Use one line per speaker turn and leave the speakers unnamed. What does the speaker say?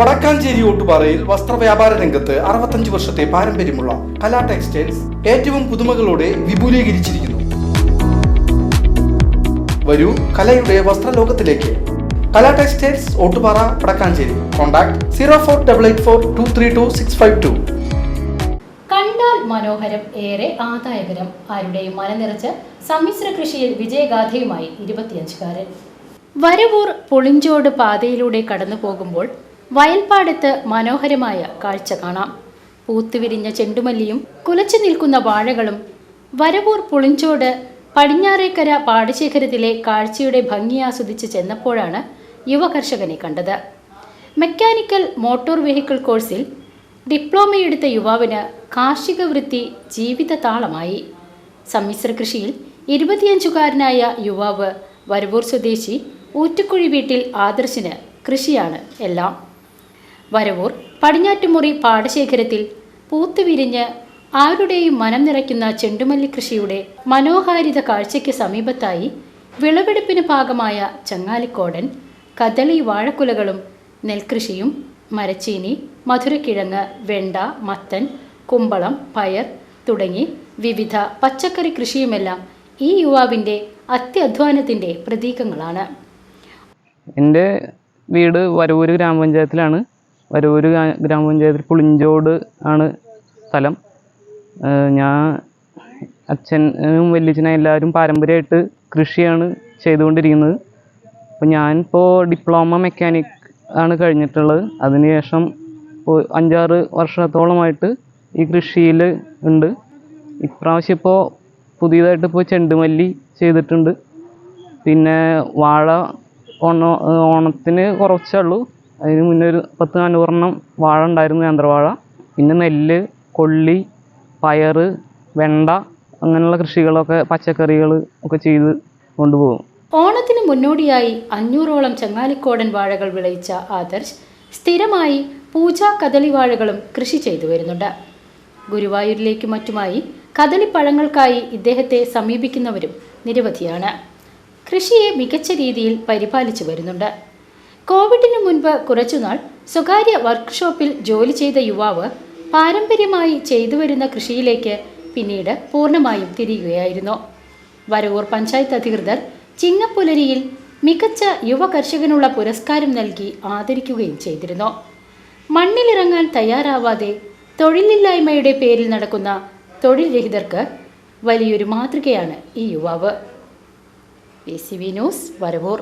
വടക്കാഞ്ചേരി ഓട്ടുപാറയിൽ വസ്ത്രവ്യാപാര രംഗത്ത് അറുപത്തഞ്ച് വർഷത്തെ പാരമ്പര്യമുള്ള കലാ ടെക്സ്റ്റൈൽസ് ഏറ്റവും പുതുമകളോടെ വിപുലീകരിച്ചിരിക്കുന്നു. വരൂ കലയുടെ വസ്ത്രലോകത്തിലേക്ക്. Kala textiles Ottupara Vadakkanchery. Contact zero four double eight four two three two six five two.
കണ്ടാൽ മനോഹരം ഏറെ ആദായകരം. ആരുടെയും മനനിറച്ച് സമ്മിശ്ര കൃഷിയിൽ വിജയഗാഥയുമായി ഇരുപത്തിയഞ്ചുകാരൻ. വരവൂർ പുളിഞ്ചോട് പാതയിലൂടെ കടന്നു പോകുമ്പോൾ വയൽപ്പാടത്ത് മനോഹരമായ കാഴ്ച കാണാം. പൂത്തുവിരിഞ്ഞ ചെണ്ടുമല്ലിയും കുലച്ചു നിൽക്കുന്ന വാഴകളും വരവൂർ പുളിഞ്ചോട് പടിഞ്ഞാറേക്കര പാടശേഖരത്തിലെ കാഴ്ചയുടെ ഭംഗി ആസ്വദിച്ച് ചെന്നപ്പോഴാണ് യുവകർഷകനെ കണ്ടത്. മെക്കാനിക്കൽ മോട്ടോർ വെഹിക്കിൾ കോഴ്സിൽ ഡിപ്ലോമയെടുത്ത യുവാവിന് കാർഷിക വൃത്തി ജീവിത താളമായി. സമ്മിശ്ര കൃഷിയിൽ ഇരുപത്തിയഞ്ചുകാരനായ യുവാവ് വരവൂർ സ്വദേശി ഊറ്റക്കുഴി വീട്ടിൽ ആദർശിന് കൃഷിയാണ് എല്ലാം. വരവൂർ പടിഞ്ഞാറ്റുമുറി പാടശേഖരത്തിൽ പൂത്തുവിരിഞ്ഞ് ആരുടെയും മനം നിറയ്ക്കുന്ന ചെണ്ടുമല്ലി കൃഷിയുടെ മനോഹാരിത കാഴ്ചയ്ക്ക് സമീപത്തായി വിളവെടുപ്പിന് ഭാഗമായ ചങ്ങാലിക്കോടൻ കദളി വാഴക്കുലകളും നെൽകൃഷിയും മരച്ചീനി മധുരക്കിഴങ്ങ് വെണ്ട മത്തൻ കുമ്പളം പയർ തുടങ്ങി വിവിധ പച്ചക്കറി കൃഷിയുമെല്ലാം ഈ യുവാവിന്റെ അത്യധ്വാനത്തിന്റെ പ്രതീകങ്ങളാണ്.
എന്റെ വീട് വരവൂര് ഗ്രാമപഞ്ചായത്തിലാണ്. വരവൂര് ഗ്രാ- ഗ്രാമപഞ്ചായത്തിൽ പുളിഞ്ചോട് ആണ് സ്ഥലം. ഞാൻ അച്ഛനും വല്യച്ഛനും എല്ലാവരും പാരമ്പര്യമായിട്ട് കൃഷിയാണ് ചെയ്തുകൊണ്ടിരിക്കുന്നത്. അപ്പോൾ ഞാനിപ്പോൾ ഡിപ്ലോമ മെക്കാനിക് ആണ് കഴിഞ്ഞിട്ടുള്ളത്. അതിനുശേഷം അഞ്ചാറ് വർഷത്തോളമായിട്ട് ഈ കൃഷിയിൽ ഉണ്ട്. ഇപ്രാവശ്യം ഇപ്പോൾ പുതിയതായിട്ട് ഇപ്പോൾ ചെണ്ടുമല്ലി ചെയ്തിട്ടുണ്ട്. പിന്നെ വാഴ ഓണ ഓണത്തിന് കുറച്ചേ ഉള്ളൂ. അതിന് മുന്നേ ഒരു പത്ത് നാനൂറെണ്ണം വാഴ ഉണ്ടായിരുന്നു നേന്ത്രവാഴ പിന്നെ നെല്ല് കൊള്ളി പയർ വെണ്ട അങ്ങനെയുള്ള കൃഷികളൊക്കെ പച്ചക്കറികൾ ഒക്കെ ചെയ്ത് കൊണ്ടുപോകും.
ഓണത്തിന് മുന്നോടിയായി അഞ്ഞൂറോളം ചങ്ങാലിക്കോടൻ വാഴകൾ വിളയിച്ച ആദർശ് സ്ഥിരമായി പൂജ കദളി വാഴകളും കൃഷി ചെയ്തു വരുന്നുണ്ട്. ഗുരുവായൂരിലേക്ക് മറ്റുമായി കദളിപ്പഴങ്ങൾക്കായി ഇദ്ദേഹത്തെ സമീപിക്കുന്നവരും നിരവധിയാണ്. കൃഷിയെ മികച്ച രീതിയിൽ പരിപാലിച്ചു വരുന്നുണ്ട്. കോവിഡിന് മുൻപ് കുറച്ചുനാൾ സ്വകാര്യ വർക്ക്ഷോപ്പിൽ ജോലി ചെയ്ത യുവാവ് പാരമ്പര്യമായി ചെയ്തു വരുന്ന കൃഷിയിലേക്ക് പിന്നീട് പൂർണമായും തിരിയുകയായിരുന്നു. വരവൂർ പഞ്ചായത്ത് അധികൃതർ ചിങ്ങപ്പുലരിയിൽ മികച്ച യുവ കർഷകനുള്ള പുരസ്കാരം നൽകി ആദരിക്കുകയും ചെയ്തിരുന്നു. മണ്ണിലിറങ്ങാൻ തയ്യാറാവാതെ തൊഴിലില്ലായ്മയുടെ പേരിൽ നടക്കുന്ന തൊഴിൽ രഹിതർക്ക് വലിയൊരു മാതൃകയാണ് ഈ യുവാവ്. P C V news Varavoor.